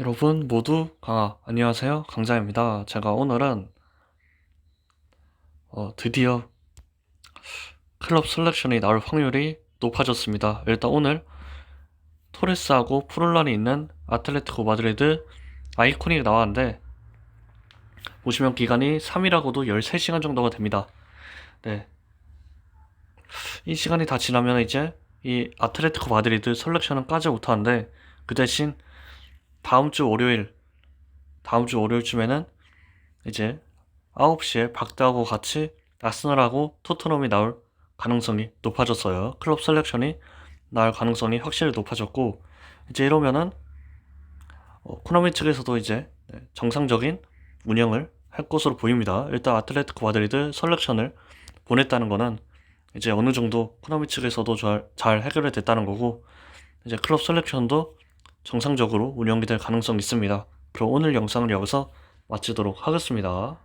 여러분 모두 아, 안녕하세요. 강자입니다. 제가 오늘은 어, 드디어 클럽 셀렉션이 나올 확률이 높아졌습니다. 일단 오늘 토레스하고 프롤란이 있는 아틀레티코 마드리드 아이코닉이 나왔는데 보시면 기간이 3일하고도 13시간 정도가 됩니다. 네. 이 시간이 다 지나면 이제 이 아틀레티코 마드리드 셀렉션은 까지 못하는데 그 대신 다음 주 월요일, 다음 주 월요일쯤에는 이제 9시에 박대하고 같이 아스널하고 토트넘이 나올 가능성이 높아졌어요. 클럽 셀렉션이 나올 가능성이 확실히 높아졌고, 이제 이러면은, 어, 코나미 측에서도 이제 네, 정상적인 운영을 할 것으로 보입니다. 일단 아틀레티코 마드리드 셀렉션을 보냈다는 거는 이제 어느 정도 코나미 측에서도 잘, 잘 해결이 됐다는 거고, 이제 클럽 셀렉션도 정상적으로 운영이 될 가능성이 있습니다. 그럼 오늘 영상을 여기서 마치도록 하겠습니다.